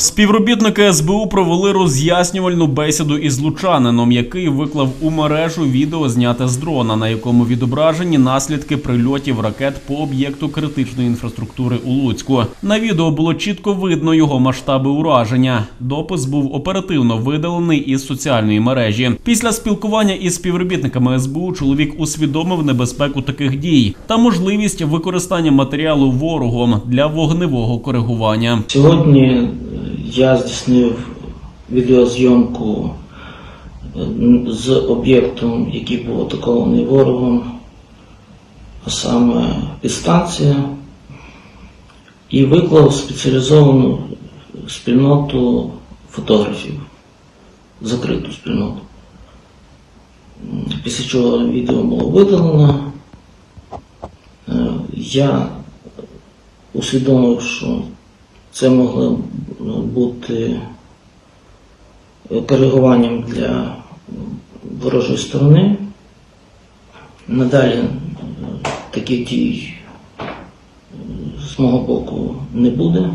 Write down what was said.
Співробітники СБУ провели роз'яснювальну бесіду із лучанином, який виклав у мережу відео зняте з дрона, на якому відображені наслідки прильотів ракет по об'єкту критичної інфраструктури у Луцьку. На відео було чітко видно його масштаби ураження. Допис був оперативно видалений із соціальної мережі. Після спілкування із співробітниками СБУ чоловік усвідомив небезпеку таких дій та можливість використання матеріалу ворогом для вогневого коригування. Сьогодні я здійснив відеозйомку е, з об'єктом, який був атакований ворогом, а саме підстанція, і виклав спеціалізовану спільноту фотографів, закриту спільноту. Після чого відео було видалено. Е, Я усвідомив, що це могло ну, бути е, коригуванням для ворожої сторони. Надалі е, таких дій е, з мого боку не буде.